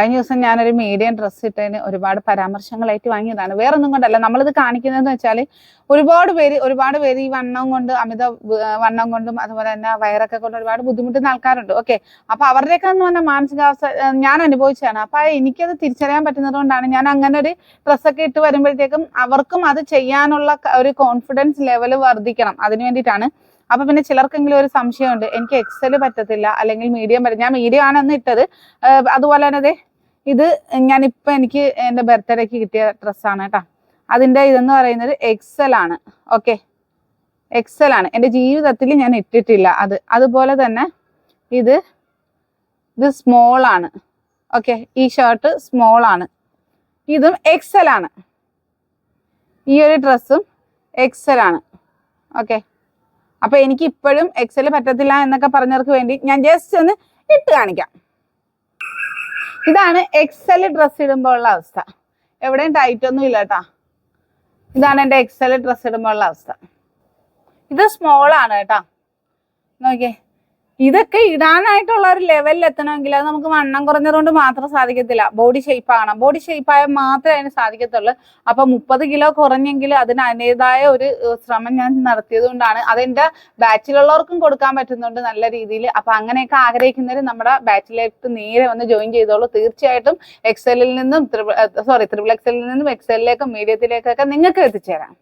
കഴിഞ്ഞ ദിവസം ഞാനൊരു മീഡിയം ഡ്രസ് ഇട്ടതിന് ഒരുപാട് പരാമർശങ്ങളായിട്ട് വാങ്ങിയതാണ്. വേറെ ഒന്നും കൊണ്ടല്ല. നമ്മളിത് കാണിക്കുന്നതെന്ന് വെച്ചാൽ ഒരുപാട് പേര് ഒരുപാട് പേര് ഈ വണ്ണം കൊണ്ട് അമിത വണ്ണം കൊണ്ടും അതുപോലെ തന്നെ വയറൊക്കെ കൊണ്ട് ഒരുപാട് ബുദ്ധിമുട്ടുന്ന ആൾക്കാരുണ്ട്. ഓക്കെ. അപ്പൊ അവരുടെയൊക്കെ എന്ന് പറഞ്ഞാൽ മാനസികാവസ്ഥ ഞാൻ അനുഭവിച്ചതാണ്. അപ്പൊ എനിക്കത് തിരിച്ചറിയാൻ പറ്റുന്നത് കൊണ്ടാണ് ഞാൻ അങ്ങനെ ഒരു ഡ്രസ്സൊക്കെ ഇട്ട് വരുമ്പോഴത്തേക്കും അവർക്കും അത് ചെയ്യാനുള്ള ഒരു കോൺഫിഡൻസ് ലെവൽ വർദ്ധിക്കണം. അതിന് വേണ്ടിയിട്ടാണ്. അപ്പൊ പിന്നെ ചിലർക്കെങ്കിലും ഒരു സംശയമുണ്ട്. എനിക്ക് എക്സൽ പറ്റത്തില്ല. അല്ലെങ്കിൽ മീഡിയം പറ്റും ഞാൻ മീഡിയം ആണ് ഇട്ടത്. അതുപോലെ തന്നെ ഇത് ഞാനിപ്പോൾ എനിക്ക് എന്റെ ബർത്ത്ഡേക്ക് കിട്ടിയ ഡ്രസ്സാണ് കേട്ടോ. അതിന്റെ ഇതെന്ന് പറയുന്നത് എക്സൽ ആണ്. ഓക്കെ എക്സൽ ആണ്. എന്റെ ജീവിതത്തിൽ ഞാൻ ഇട്ടിട്ടില്ല അത്. അതുപോലെ തന്നെ ഇത് ഇത് സ്മോൾ ആണ്. ഓക്കെ ഈ ഷർട്ട് സ്മോൾ ആണ്. ഇതും എക്സൽ ആണ്. ഈ ഒരു ഡ്രസ്സും എക്സൽ ആണ്. ഓക്കെ അപ്പൊ എനിക്ക് ഇപ്പോഴും എക്സൽ പറ്റത്തില്ല എന്നൊക്കെ പറഞ്ഞവർക്ക് വേണ്ടി ഞാൻ ജസ്റ്റ് ഒന്ന് ഇട്ട് കാണിക്കാം. ഇതാണ് എക്സൽ ഡ്രസ് ഇടുമ്പോൾ ഉള്ള അവസ്ഥ. എവിടെയും ടൈറ്റ് ഒന്നും ഇല്ല കേട്ടാ ഇതാണ് എന്റെ എക്സൽ ഡ്രസ് ഇടുമ്പോൾ ഉള്ള അവസ്ഥ. ഇത് സ്മോൾ ആണ് കേട്ടാ നോക്കിയേ. ഇതൊക്കെ ഇടാനായിട്ടുള്ള ഒരു ലെവലിൽ എത്തണമെങ്കിൽ അത് നമുക്ക് വണ്ണം കുറഞ്ഞതുകൊണ്ട് മാത്രം സാധിക്കത്തില്ല. ബോഡി ഷേപ്പ് ആകണം. ബോഡി ഷേപ്പ് ആയാൽ മാത്രമേ അതിന് സാധിക്കത്തുള്ളൂ. അപ്പൊ മുപ്പത് കിലോ കുറഞ്ഞെങ്കിൽ അതിന് അതിന്റെതായ ഒരു ശ്രമം ഞാൻ നടത്തിയത് കൊണ്ടാണ്. അതെന്റെ ബാച്ചിലുള്ളവർക്കും കൊടുക്കാൻ പറ്റുന്നുണ്ട് നല്ല രീതിയിൽ. അപ്പൊ അങ്ങനെയൊക്കെ ആഗ്രഹിക്കുന്നവർ നമ്മുടെ ബാച്ചിലേക്ക് നേരെ വന്ന് ജോയിൻ ചെയ്തോളൂ. തീർച്ചയായിട്ടും എക്സലിൽ നിന്നും സോറി ത്രിബിൾ എക്സലിൽ നിന്നും എക്സലിലേക്കും മീഡിയത്തിലേക്കൊക്കെ നിങ്ങൾക്ക് എത്തിച്ചേരാം.